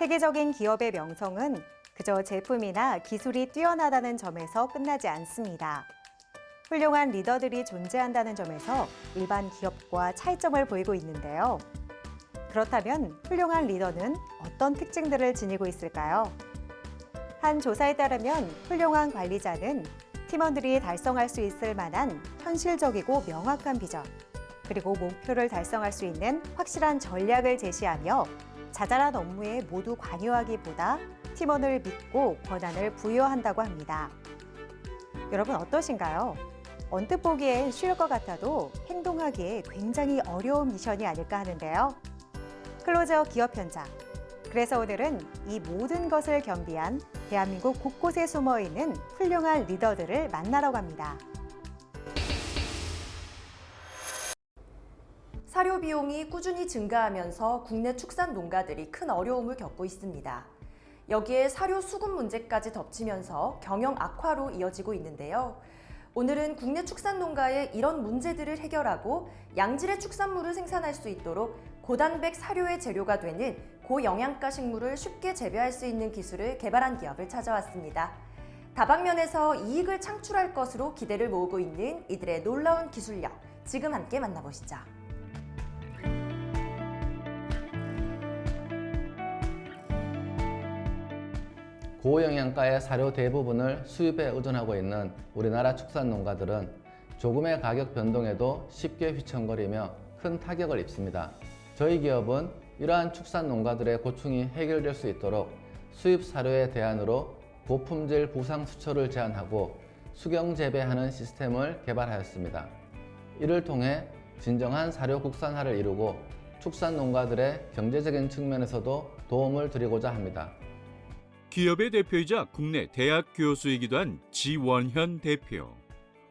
세계적인 기업의 명성은 그저 제품이나 기술이 뛰어나다는 점에서 끝나지 않습니다. 훌륭한 리더들이 존재한다는 점에서 일반 기업과 차이점을 보이고 있는데요. 그렇다면 훌륭한 리더는 어떤 특징들을 지니고 있을까요? 한 조사에 따르면 훌륭한 관리자는 팀원들이 달성할 수 있을 만한 현실적이고 명확한 비전, 그리고 목표를 달성할 수 있는 확실한 전략을 제시하며 자잘한 업무에 모두 관여하기보다 팀원을 믿고 권한을 부여한다고 합니다. 여러분 어떠신가요? 언뜻 보기엔 쉬울 것 같아도 행동하기에 굉장히 어려운 미션이 아닐까 하는데요. 클로저 기업 현장. 그래서 오늘은 이 모든 것을 겸비한 대한민국 곳곳에 숨어 있는 훌륭한 리더들을 만나러 갑니다. 사료 비용이 꾸준히 증가하면서 국내 축산 농가들이 큰 어려움을 겪고 있습니다. 여기에 사료 수급 문제까지 덮치면서 경영 악화로 이어지고 있는데요. 오늘은 국내 축산 농가의 이런 문제들을 해결하고 양질의 축산물을 생산할 수 있도록 고단백 사료의 재료가 되는 고영양가 식물을 쉽게 재배할 수 있는 기술을 개발한 기업을 찾아왔습니다. 다방면에서 이익을 창출할 것으로 기대를 모으고 있는 이들의 놀라운 기술력, 지금 함께 만나보시죠. 고영양가의 사료 대부분을 수입에 의존하고 있는 우리나라 축산 농가들은 조금의 가격 변동에도 쉽게 휘청거리며 큰 타격을 입습니다. 저희 기업은 이러한 축산 농가들의 고충이 해결될 수 있도록 수입 사료의 대안으로 고품질 부상 수초를 제한하고 수경 재배하는 시스템을 개발하였습니다. 이를 통해 진정한 사료 국산화를 이루고 축산 농가들의 경제적인 측면에서도 도움을 드리고자 합니다. 기업의 대표이자 국내 대학 교수이기도 한 지원현 대표.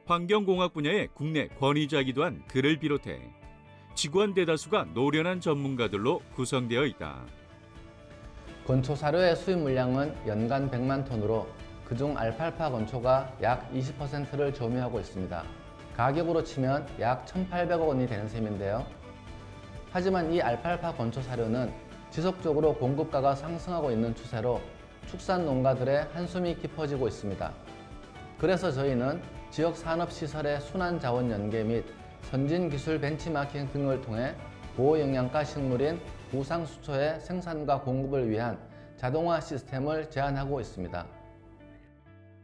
환경공학 분야의 국내 권위자이기도 한 그를 비롯해 직원 대다수가 노련한 전문가들로 구성되어 있다. 건초 사료의 수입 물량은 연간 100만 톤으로 그중 알팔파 건초가 약 20%를 점유하고 있습니다. 가격으로 치면 약 1,800억 원이 되는 셈인데요. 하지만 이 알팔파 건초 사료는 지속적으로 공급가가 상승하고 있는 추세로 축산 농가들의 한숨이 깊어지고 있습니다. 그래서 저희는 지역 산업 시설의 순환 자원 연계 및 선진 기술 벤치마킹 등을 통해 고영양가 식물인 부상 수초의 생산과 공급을 위한 자동화 시스템을 제안하고 있습니다.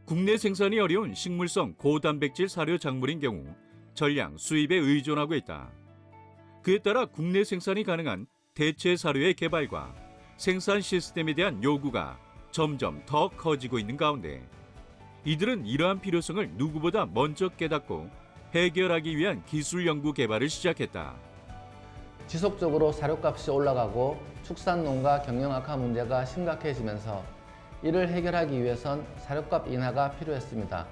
국내 생산이 어려운 식물성 고단백질 사료 작물인 경우 전량 수입에 의존하고 있다. 그에 따라 국내 생산이 가능한 대체 사료의 개발과 생산 시스템에 대한 요구가 점점 더 커지고 있는 가운데 이들은 이러한 필요성을 누구보다 먼저 깨닫고 해결하기 위한 기술 연구 개발을 시작했다. 지속적으로 사료값이 올라가고 축산 농가 경영 악화 문제가 심각해지면서 이를 해결하기 위해선 사료값 인하가 필요했습니다.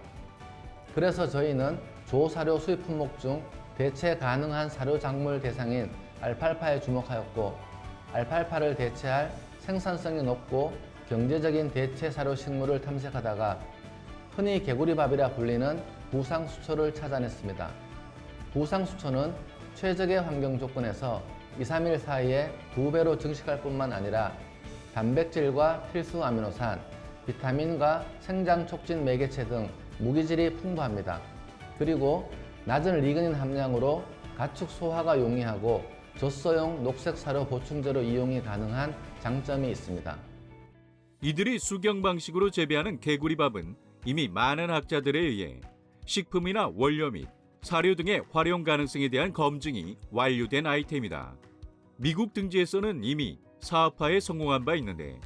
그래서 저희는 조사료 수입 품목 중 대체 가능한 사료 작물 대상인 알팔파에 주목하였고 알팔파를 대체할 생산성이 높고 경제적인 대체 사료 식물을 탐색하다가 흔히 개구리밥이라 불리는 부상수초를 찾아냈습니다. 부상수초는 최적의 환경 조건에서 2, 3일 사이에 두 배로 증식할 뿐만 아니라 단백질과 필수 아미노산, 비타민과 생장 촉진 매개체 등 무기질이 풍부합니다. 그리고 낮은 리그닌 함량으로 가축 소화가 용이하고 젖소용 녹색 사료 보충제로 이용이 가능한 장점이 있습니다. 이들이 수경 방식으로 재배하는 개구리밥은 이미 많은 학자들에 의해 식품이나 원료 및 사료 등의 활용 가능성에 대한 검증이 완료된 아이템이다. 미국 등지에서는 이미 사업화에 성공한 바 있는데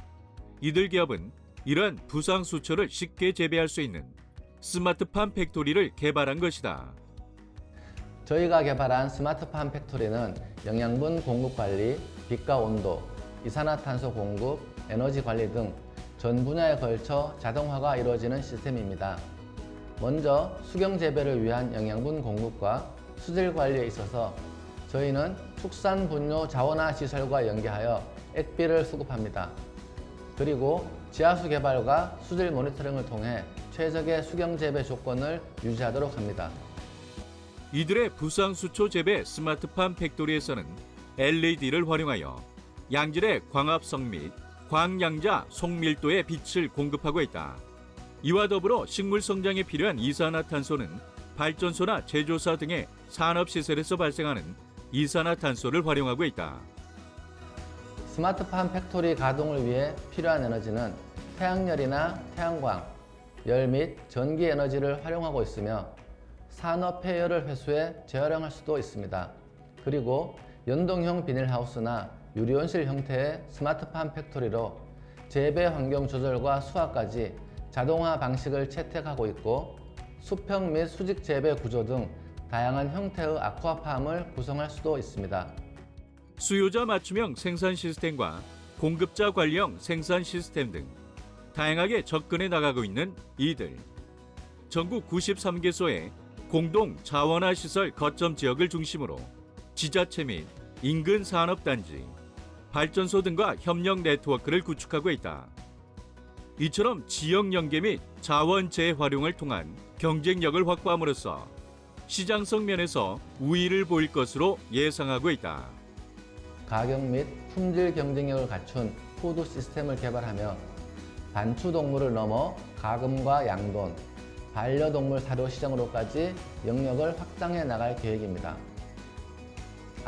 이들 기업은 이러한 부상 수초를 쉽게 재배할 수 있는 스마트팜 팩토리를 개발한 것이다. 저희가 개발한 스마트팜 팩토리는 영양분 공급 관리, 빛과 온도, 이산화탄소 공급, 에너지 관리 등 전 분야에 걸쳐 자동화가 이루어지는 시스템입니다. 먼저 수경 재배를 위한 영양분 공급과 수질 관리에 있어서 저희는 축산 분뇨 자원화 시설과 연계하여 액비를 수급합니다. 그리고 지하수 개발과 수질 모니터링을 통해 최적의 수경 재배 조건을 유지하도록 합니다. 이들의 부상 수초 재배 스마트팜 팩토리에서는 LED를 활용하여 양질의 광합성 및 광양자 송밀도의 빛을 공급하고 있다. 이와 더불어 식물 성장에 필요한 이산화탄소는 발전소나 제조사 등의 산업 시설에서 발생하는 이산화탄소를 활용하고 있다. 스마트팜 팩토리 가동을 위해 필요한 에너지는 태양열이나 태양광, 열 및 전기 에너지를 활용하고 있으며 산업 폐열을 회수해 재활용할 수도 있습니다. 그리고 연동형 비닐하우스나 유리온실 형태의 스마트팜 팩토리로 재배 환경 조절과 수확까지 자동화 방식을 채택하고 있고 수평 및 수직 재배 구조 등 다양한 형태의 아쿠아팜을 구성할 수도 있습니다. 수요자 맞춤형 생산 시스템과 공급자 관리형 생산 시스템 등 다양하게 접근해 나가고 있는 이들. 전국 93개소의 공동 자원화 시설 거점 지역을 중심으로 지자체 및 인근 산업단지, 발전소 등과 협력 네트워크를 구축하고 있다. 이처럼 지역 연계 및 자원 재활용을 통한 경쟁력을 확보함으로써 시장성 면에서 우위를 보일 것으로 예상하고 있다. 가격 및 품질 경쟁력을 갖춘 푸드 시스템을 개발하며 반추동물을 넘어 가금과 양돈, 반려동물 사료 시장으로까지 영역을 확장해 나갈 계획입니다.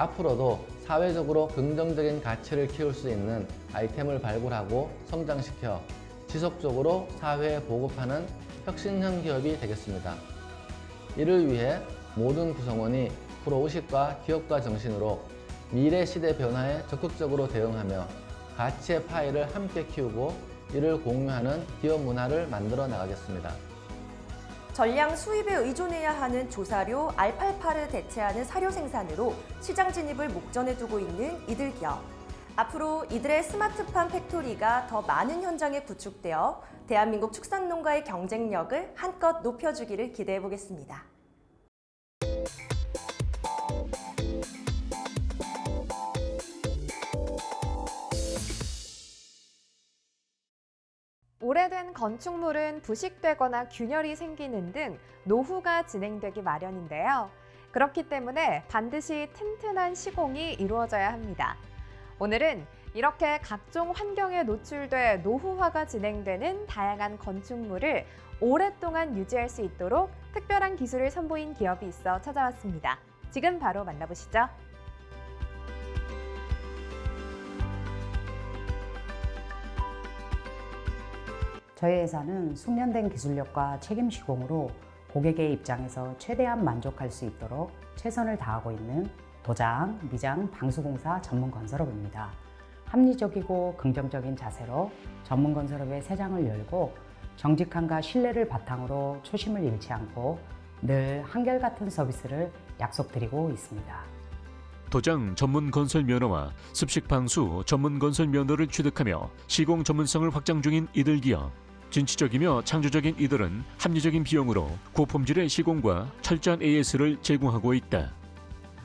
앞으로도 사회적으로 긍정적인 가치를 키울 수 있는 아이템을 발굴하고 성장시켜 지속적으로 사회에 보급하는 혁신형 기업이 되겠습니다. 이를 위해 모든 구성원이 프로의식과 기업가 정신으로 미래 시대 변화에 적극적으로 대응하며 가치의 파이를 함께 키우고 이를 공유하는 기업 문화를 만들어 나가겠습니다. 전량 수입에 의존해야 하는 조사료 알팔파를 대체하는 사료 생산으로 시장 진입을 목전에 두고 있는 이들 기업. 앞으로 이들의 스마트팜 팩토리가 더 많은 현장에 구축되어 대한민국 축산농가의 경쟁력을 한껏 높여주기를 기대해 보겠습니다. 오래된 건축물은 부식되거나 균열이 생기는 등 노후가 진행되기 마련인데요. 그렇기 때문에 반드시 튼튼한 시공이 이루어져야 합니다. 오늘은 이렇게 각종 환경에 노출돼 노후화가 진행되는 다양한 건축물을 오랫동안 유지할 수 있도록 특별한 기술을 선보인 기업이 있어 찾아왔습니다. 지금 바로 만나보시죠. 저희 회사는 숙련된 기술력과 책임 시공으로 고객의 입장에서 최대한 만족할 수 있도록 최선을 다하고 있는 도장, 미장, 방수공사 전문 건설업입니다. 합리적이고 긍정적인 자세로 전문 건설업의 새 장을 열고 정직함과 신뢰를 바탕으로 초심을 잃지 않고 늘 한결같은 서비스를 약속드리고 있습니다. 도장 전문 건설 면허와 습식 방수 전문 건설 면허를 취득하며 시공 전문성을 확장 중인 이들 기업. 진취적이며 창조적인 이들은 합리적인 비용으로 고품질의 시공과 철저한 AS를 제공하고 있다.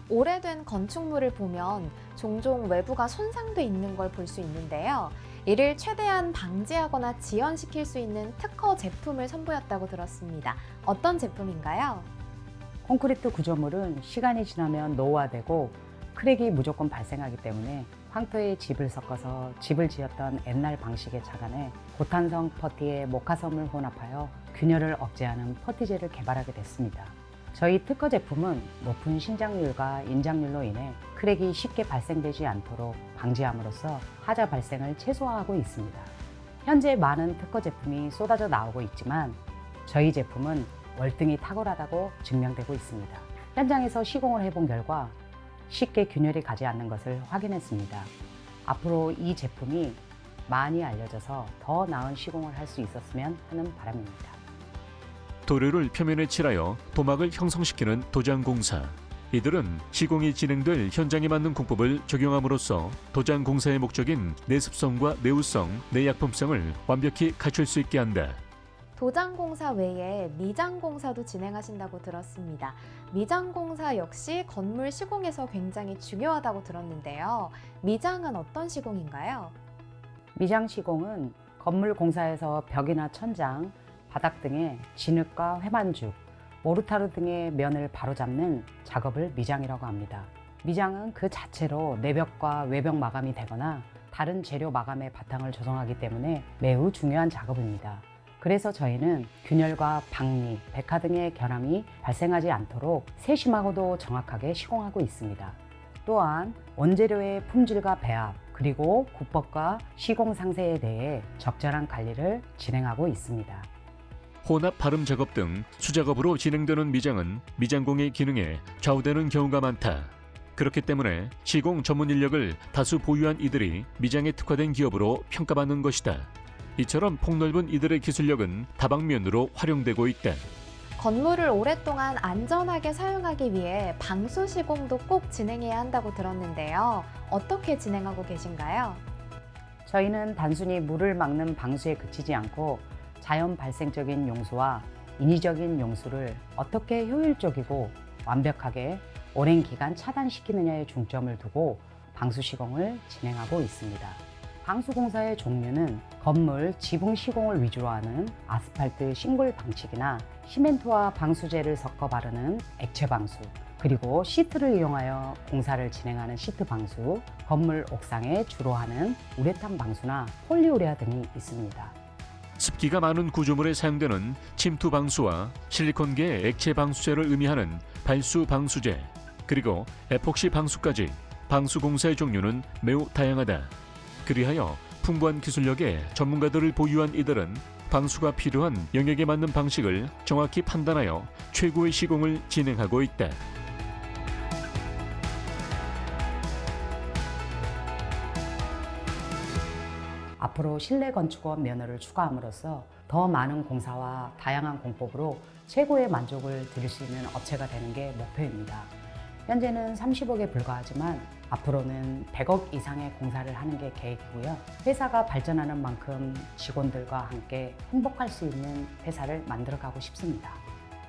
오래된 건축물을 보면 종종 외부가 손상돼 있는 걸 볼 수 있는데요. 이를 최대한 방지하거나 지연시킬 수 있는 특허 제품을 선보였다고 들었습니다. 어떤 제품인가요? 콘크리트 구조물은 시간이 지나면 노후화되고 크랙이 무조건 발생하기 때문에 황토에 집을 섞어서 집을 지었던 옛날 방식에 착안해 고탄성 퍼티에 모카섬을 혼합하여 균열을 억제하는 퍼티제를 개발하게 됐습니다. 저희 특허 제품은 높은 신장률과 인장률로 인해 크랙이 쉽게 발생되지 않도록 방지함으로써 하자 발생을 최소화하고 있습니다. 현재 많은 특허 제품이 쏟아져 나오고 있지만 저희 제품은 월등히 탁월하다고 증명되고 있습니다. 현장에서 시공을 해본 결과 쉽게 균열이 가지 않는 것을 확인했습니다. 앞으로 이 제품이 많이 알려져서 더 나은 시공을 할 수 있었으면 하는 바람입니다. 도료를 표면에 칠하여 도막을 형성시키는 도장 공사. 이들은 시공이 진행될 현장에 맞는 공법을 적용함으로써 도장 공사의 목적인 내습성과 내우성, 내약품성을 완벽히 갖출 수 있게 한다. 도장공사 외에 미장공사도 진행하신다고 들었습니다. 미장공사 역시 건물 시공에서 굉장히 중요하다고 들었는데요. 미장은 어떤 시공인가요? 미장 시공은 건물 공사에서 벽이나 천장, 바닥 등의 진흙과 회만죽, 모르타르 등의 면을 바로잡는 작업을 미장이라고 합니다. 미장은 그 자체로 내벽과 외벽 마감이 되거나 다른 재료 마감의 바탕을 조성하기 때문에 매우 중요한 작업입니다. 그래서 저희는 균열과 박리, 백화 등의 결함이 발생하지 않도록 세심하고도 정확하게 시공하고 있습니다. 또한 원재료의 품질과 배합, 그리고 국법과 시공 상세에 대해 적절한 관리를 진행하고 있습니다. 혼합 발음 작업 등 수작업으로 진행되는 미장은 미장공의 기능에 좌우되는 경우가 많다. 그렇기 때문에 시공 전문 인력을 다수 보유한 이들이 미장에 특화된 기업으로 평가받는 것이다. 이처럼 폭넓은 이들의 기술력은 다방면으로 활용되고 있다. 건물을 오랫동안 안전하게 사용하기 위해 방수 시공도 꼭 진행해야 한다고 들었는데요. 어떻게 진행하고 계신가요? 저희는 단순히 물을 막는 방수에 그치지 않고 자연 발생적인 용수와 인위적인 용수를 어떻게 효율적이고 완벽하게 오랜 기간 차단시키느냐에 중점을 두고 방수 시공을 진행하고 있습니다. 방수 공사의 종류는 건물 지붕 시공을 위주로 하는 아스팔트 싱글 방식이나 시멘트와 방수제를 섞어 바르는 액체 방수, 그리고 시트를 이용하여 공사를 진행하는 시트 방수, 건물 옥상에 주로 하는 우레탄 방수나 폴리우레아 등이 있습니다. 습기가 많은 구조물에 사용되는 침투 방수와 실리콘계 액체 방수제를 의미하는 발수 방수제, 그리고 에폭시 방수까지 방수 공사의 종류는 매우 다양하다. 그리하여 풍부한 기술력의 전문가들을 보유한 이들은 방수가 필요한 영역에 맞는 방식을 정확히 판단하여 최고의 시공을 진행하고 있다. 앞으로 실내 건축업 면허를 추가함으로써 더 많은 공사와 다양한 공법으로 최고의 만족을 드릴 수 있는 업체가 되는 게 목표입니다. 현재는 30억에 불과하지만 앞으로는 100억 이상의 공사를 하는 게 계획이고요. 회사가 발전하는 만큼 직원들과 함께 행복할 수 있는 회사를 만들어가고 싶습니다.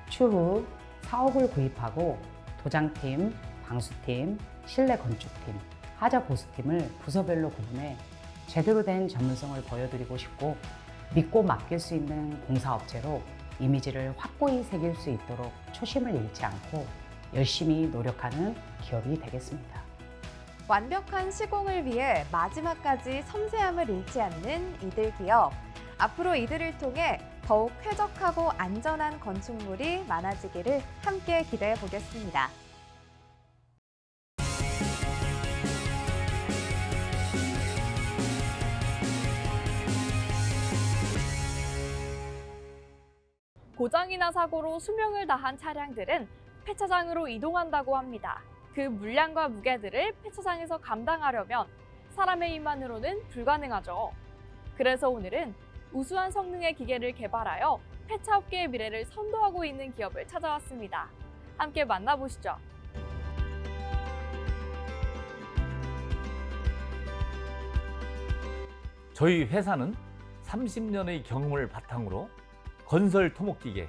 추후 사업을 구입하고 도장팀, 방수팀, 실내 건축팀, 하자 보수팀을 부서별로 구분해 제대로 된 전문성을 보여드리고 싶고 믿고 맡길 수 있는 공사업체로 이미지를 확고히 새길 수 있도록 초심을 잃지 않고 열심히 노력하는 기업이 되겠습니다. 완벽한 시공을 위해 마지막까지 섬세함을 잃지 않는 이들 기업. 앞으로 이들을 통해 더욱 쾌적하고 안전한 건축물이 많아지기를 함께 기대해 보겠습니다. 고장이나 사고로 수명을 다한 차량들은 폐차장으로 이동한다고 합니다. 그 물량과 무게들을 폐차장에서 감당하려면 사람의 힘만으로는 불가능하죠. 그래서 오늘은 우수한 성능의 기계를 개발하여 폐차 업계의 미래를 선도하고 있는 기업을 찾아왔습니다. 함께 만나보시죠. 저희 회사는 30년의 경험을 바탕으로 건설 토목기계,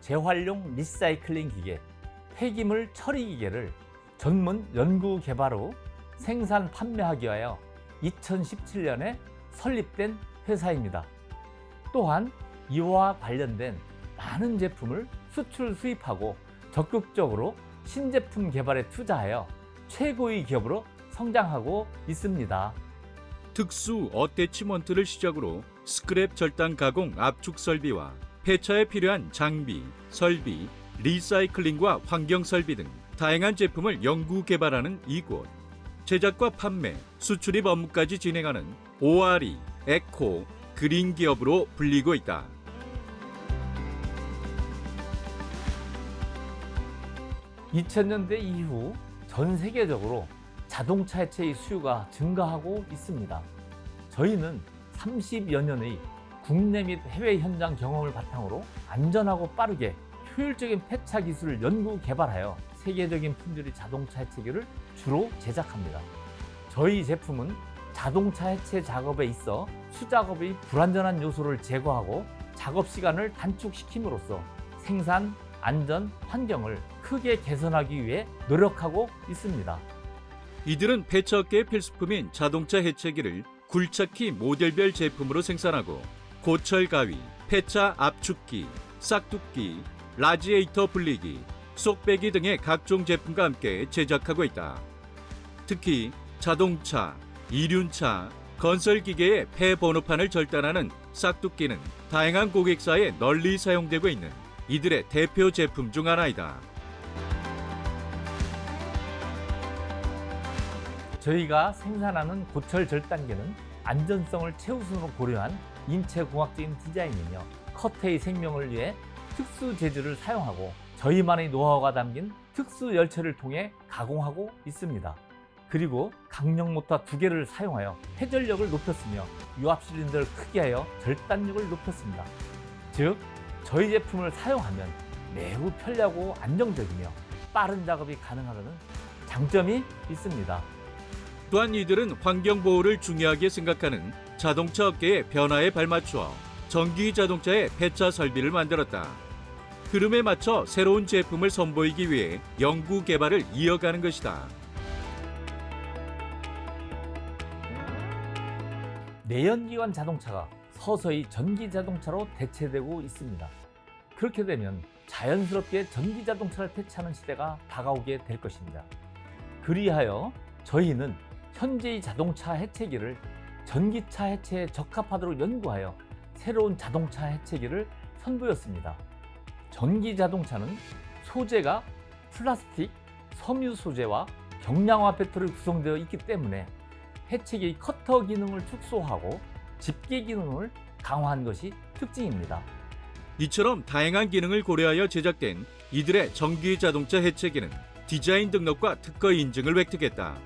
재활용 리사이클링 기계, 폐기물 처리 기계를 전문 연구 개발 후 생산 판매하기 위하여 2017년에 설립된 회사입니다. 또한 이와 관련된 많은 제품을 수출 수입하고 적극적으로 신제품 개발에 투자하여 최고의 기업으로 성장하고 있습니다. 특수 어태치먼트를 시작으로 스크랩 절단 가공 압축 설비와 폐차에 필요한 장비, 설비, 리사이클링과 환경 설비 등 다양한 제품을 연구 개발하는 이곳. 제작과 판매, 수출입 업무까지 진행하는 ORE, 에코, 그린 기업으로 불리고 있다. (2000년대) 이후 전 세계적으로 자동차 해체의 수요가 증가하고 있습니다. 저희는 30여 년의 국내 및 해외 현장 경험을 바탕으로 안전하고 빠르게 효율적인 폐차 기술을 연구 개발하여 세계적인 품질의 자동차 해체기를 주로 제작합니다. 저희 제품은 자동차 해체 작업에 있어 수작업의 불완전한 요소를 제거하고 작업 시간을 단축시킴으로써 생산, 안전, 환경을 크게 개선하기 위해 노력하고 있습니다. 이들은 폐차업계의 필수품인 자동차 해체기를 굴착기 모델별 제품으로 생산하고 고철 가위, 폐차 압축기, 싹둑기, 라지에이터 분리기, 쏙배기 등의 각종 제품과 함께 제작하고 있다. 특히 자동차, 이륜차, 건설 기계의 폐 번호판을 절단하는 싹둑기는 다양한 고객사에 널리 사용되고 있는 이들의 대표 제품 중 하나이다. 저희가 생산하는 고철 절단기는 안전성을 최우선으로 고려한 인체공학적인 디자인이며 커트의 생명을 위해 특수 재질을 사용하고 저희만의 노하우가 담긴 특수 열체를 통해 가공하고 있습니다. 그리고 강력 모터 두 개를 사용하여 회전력을 높였으며 유압 실린더를 크게 하여 절단력을 높였습니다. 즉, 저희 제품을 사용하면 매우 편리하고 안정적이며 빠른 작업이 가능하다는 장점이 있습니다. 또한 이들은 환경 보호를 중요하게 생각하는 자동차 업계의 변화에 발맞추어 전기 자동차의 폐차 설비를 만들었다. 흐름에 맞춰 새로운 제품을 선보이기 위해 연구 개발을 이어가는 것이다. 내연기관 자동차가 서서히 전기 자동차로 대체되고 있습니다. 그렇게 되면 자연스럽게 전기 자동차를 대체하는 시대가 다가오게 될 것입니다. 그리하여 저희는 현재의 자동차 해체기를 전기차 해체에 적합하도록 연구하여 새로운 자동차 해체기를 선보였습니다. 전기 자동차는 소재가 플라스틱, 섬유 소재와 경량화 배터리 구성되어 있기 때문에 해체기의 커터 기능을 축소하고 집게 기능을 강화한 것이 특징입니다. 이처럼 다양한 기능을 고려하여 제작된 이들의 전기 자동차 해체기는 디자인 등록과 특허 인증을 획득했다.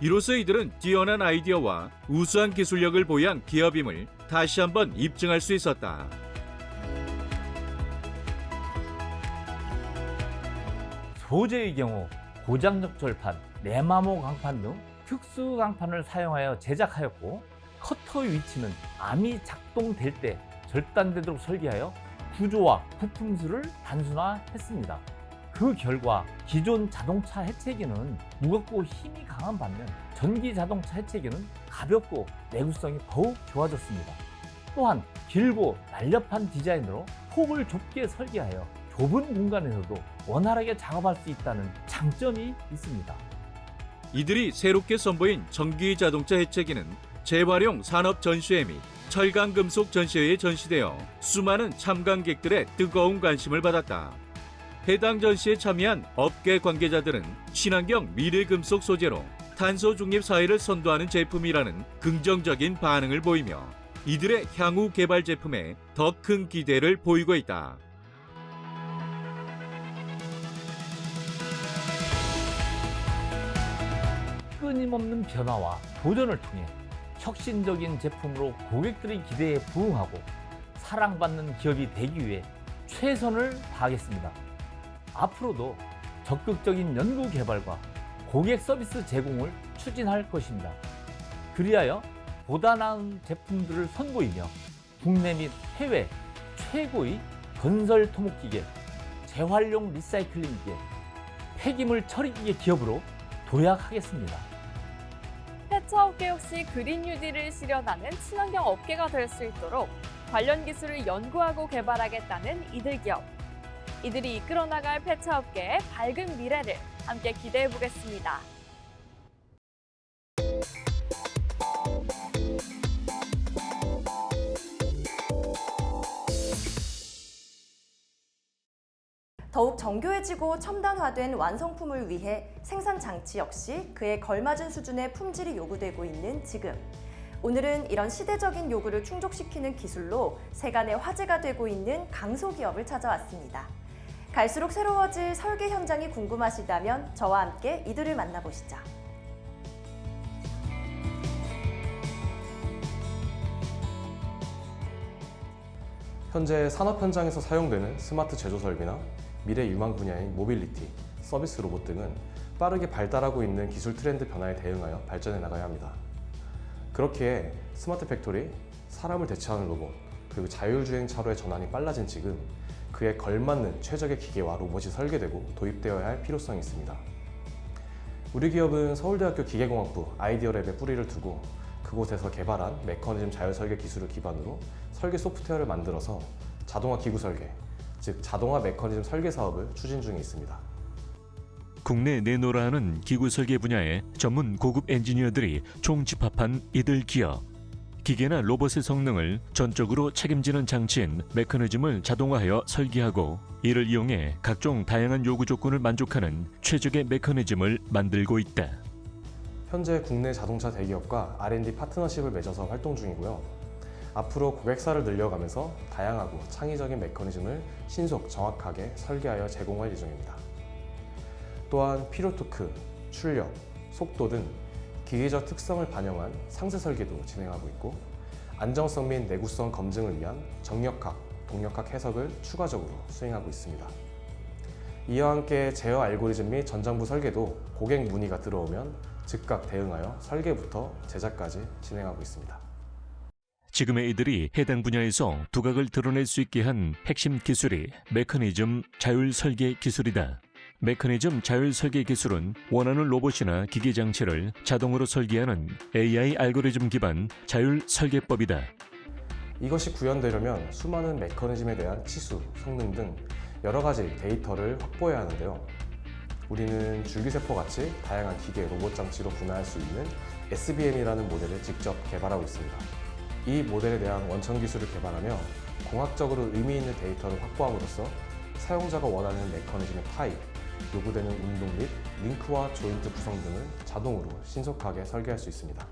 이로써 이들은 뛰어난 아이디어와 우수한 기술력을 보유한 기업임을 다시 한번 입증할 수 있었다. 소재의 경우 고장력 절판, 레마모 강판 등 특수 강판을 사용하여 제작하였고 커터의 위치는 암이 작동될 때 절단되도록 설계하여 구조와 부품 수를 단순화했습니다. 그 결과 기존 자동차 해체기는 무겁고 힘이 강한 반면 전기 자동차 해체기는 가볍고 내구성이 더욱 좋아졌습니다. 또한 길고 날렵한 디자인으로 폭을 좁게 설계하여 좁은 공간에서도 원활하게 작업할 수 있다는 장점이 있습니다. 이들이 새롭게 선보인 전기 자동차 해체기는 재활용 산업 전시회 및 철강 금속 전시회에 전시되어 수많은 참관객들의 뜨거운 관심을 받았다. 해당 전시에 참여한 업계 관계자들은 친환경 미래 금속 소재로 탄소 중립 사회를 선도하는 제품이라는 긍정적인 반응을 보이며 이들의 향후 개발 제품에 더 큰 기대를 보이고 있다. 끊임없는 변화와 도전을 통해 혁신적인 제품으로 고객들의 기대에 부응하고 사랑받는 기업이 되기 위해 최선을 다하겠습니다. 앞으로도 적극적인 연구 개발과 고객 서비스 제공을 추진할 것입니다. 그리하여 보다 나은 제품들을 선보이며 국내 및 해외 최고의 건설 토목기계, 재활용 리사이클링 기계, 폐기물 처리기계 기업으로 도약하겠습니다. 폐차업계 역시 그린 뉴딜을 실현하는 친환경 업계가 될 수 있도록 관련 기술을 연구하고 개발하겠다는 이들 기업. 이들이 이끌어 나갈 폐차업계의 밝은 미래를 함께 기대해 보겠습니다. 더욱 정교해지고 첨단화된 완성품을 위해 생산 장치 역시 그에 걸맞은 수준의 품질이 요구되고 있는 지금. 오늘은 이런 시대적인 요구를 충족시키는 기술로 세간의 화제가 되고 있는 강소기업을 찾아왔습니다. 갈수록 새로워질 설계 현장이 궁금하시다면 저와 함께 이들을 만나보시죠. 현재 산업 현장에서 사용되는 스마트 제조 설비나 미래 유망 분야인 모빌리티, 서비스 로봇 등은 빠르게 발달하고 있는 기술 트렌드 변화에 대응하여 발전해 나가야 합니다. 그렇기에 스마트 팩토리, 사람을 대체하는 로봇, 그리고 자율주행 차로의 전환이 빨라진 지금 그에 걸맞는 최적의 기계와 로봇이 설계되고 도입되어야 할 필요성이 있습니다. 우리 기업은 서울대학교 기계공학부 아이디어랩에 뿌리를 두고 그곳에서 개발한 메커니즘 자율 설계 기술을 기반으로 설계 소프트웨어를 만들어서 자동화 기구 설계, 즉 자동화 메커니즘 설계 사업을 추진 중에 있습니다. 국내 내노라 하는 기구 설계 분야의 전문 고급 엔지니어들이 총집합한 이들 기업. 기계나 로봇의 성능을 전적으로 책임지는 장치인 메커니즘을 자동화하여 설계하고 이를 이용해 각종 다양한 요구 조건을 만족하는 최적의 메커니즘을 만들고 있다. 현재 국내 자동차 대기업과 R&D 파트너십을 맺어서 활동 중이고요. 앞으로 고객사를 늘려가면서 다양하고 창의적인 메커니즘을 신속 정확하게 설계하여 제공할 예정입니다. 또한 필요 토크, 출력, 속도 등 기계적 특성을 반영한 상세 설계도 진행하고 있고 안정성 및 내구성 검증을 위한 정력학, 동력학 해석을 추가적으로 수행하고 있습니다. 이와 함께 제어 알고리즘 및 전장부 설계도 고객 문의가 들어오면 즉각 대응하여 설계부터 제작까지 진행하고 있습니다. 지금의 이들이 해당 분야에서 두각을 드러낼 수 있게 한 핵심 기술이 메커니즘 자율 설계 기술이다. 메커니즘 자율 설계 기술은 원하는 로봇이나 기계 장치를 자동으로 설계하는 AI 알고리즘 기반 자율 설계법이다. 이것이 구현되려면 수많은 메커니즘에 대한 치수, 성능 등 여러 가지 데이터를 확보해야 하는데요. 우리는 줄기세포 같이 다양한 기계, 로봇 장치로 분해할 수 있는 SBM이라는 모델을 직접 개발하고 있습니다. 이 모델에 대한 원천 기술을 개발하며 공학적으로 의미 있는 데이터를 확보함으로써 사용자가 원하는 메커니즘의 타입, 요구되는 운동 및 링크와 조인트 구성 등을 자동으로 신속하게 설계할 수 있습니다.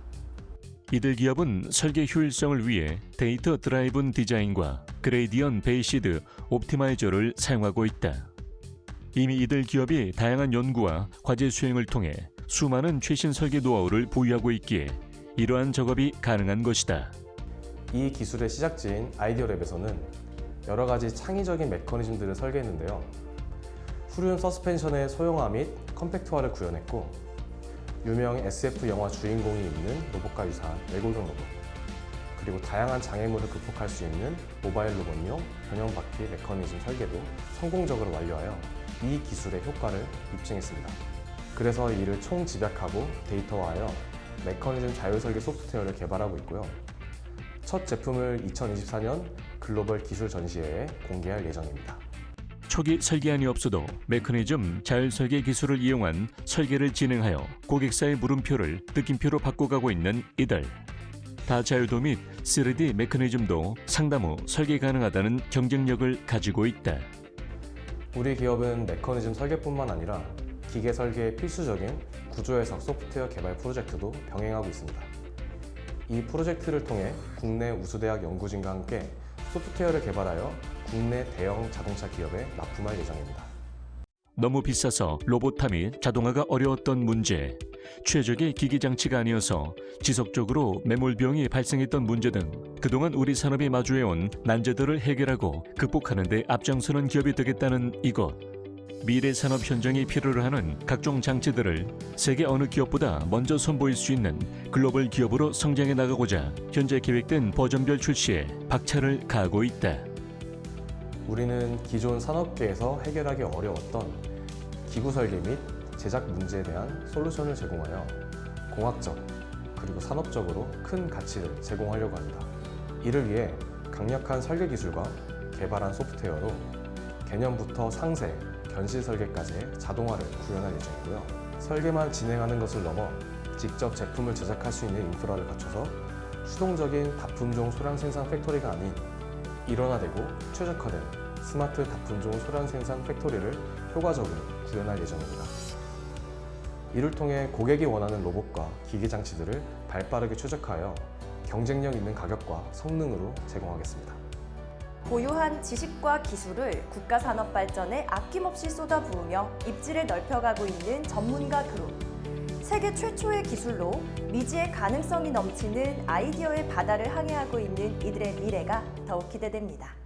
이들 기업은 설계 효율성을 위해 데이터 드라이븐 디자인과 그레이디언 베이시드 옵티마이저를 사용하고 있다. 이미 이들 기업이 다양한 연구와 과제 수행을 통해 수많은 최신 설계 노하우를 보유하고 있기에 이러한 작업이 가능한 것이다. 이 기술의 시작지인 아이디어랩에서는 여러 가지 창의적인 메커니즘들을 설계했는데요. 후륜 서스펜션의 소형화 및 컴팩트화를 구현했고 유명 SF 영화 주인공이 입는 로봇과 유사한 레고형 로봇 그리고 다양한 장애물을 극복할 수 있는 모바일 로봇용 변형 바퀴 메커니즘 설계도 성공적으로 완료하여 이 기술의 효과를 입증했습니다. 그래서 이를 총 집약하고 데이터화하여 메커니즘 자율 설계 소프트웨어를 개발하고 있고요. 첫 제품을 2024년 글로벌 기술 전시회에 공개할 예정입니다. 초기 설계안이 없어도 메커니즘 자율 설계 기술을 이용한 설계를 진행하여 고객사의 물음표를 느낌표로 바꿔가고 있는 이들. 다자유도 및 3D 메커니즘도 상담 후 설계 가능하다는 경쟁력을 가지고 있다. 우리 기업은 메커니즘 설계뿐만 아니라 기계 설계의 필수적인 구조 해석 소프트웨어 개발 프로젝트도 병행하고 있습니다. 이 프로젝트를 통해 국내 우수대학 연구진과 함께 소프트웨어를 개발하여 국내 대형 자동차 기업에 납품할 예정입니다. 너무 비싸서 로봇화 및 자동화가 어려웠던 문제, 최적의 기기 장치가 아니어서 지속적으로 매몰 비용이 발생했던 문제 등 그동안 우리 산업이 마주해온 난제들을 해결하고 극복하는 데 앞장서는 기업이 되겠다는 이것. 미래 산업 현장이 필요로 하는 각종 장치들을 세계 어느 기업보다 먼저 선보일 수 있는 글로벌 기업으로 성장해 나가고자 현재 계획된 버전별 출시에 박차를 가하고 있다. 우리는 기존 산업계에서 해결하기 어려웠던 기구 설계 및 제작 문제에 대한 솔루션을 제공하여 공학적 그리고 산업적으로 큰 가치를 제공하려고 합니다. 이를 위해 강력한 설계 기술과 개발한 소프트웨어로 개념부터 상세, 견실 설계까지의 자동화를 구현할 예정이고요. 설계만 진행하는 것을 넘어 직접 제품을 제작할 수 있는 인프라를 갖춰서 수동적인 다품종 소량 생산 팩토리가 아닌 일원화되고 최적화된 스마트 다품종 소량 생산 팩토리를 효과적으로 구현할 예정입니다. 이를 통해 고객이 원하는 로봇과 기계 장치들을 발빠르게 최적화하여 경쟁력 있는 가격과 성능으로 제공하겠습니다. 보유한 지식과 기술을 국가 산업 발전에 아낌없이 쏟아부으며 입지를 넓혀가고 있는 전문가 그룹. 세계 최초의 기술로 미지의 가능성이 넘치는 아이디어의 바다를 항해하고 있는 이들의 미래가 더욱 기대됩니다.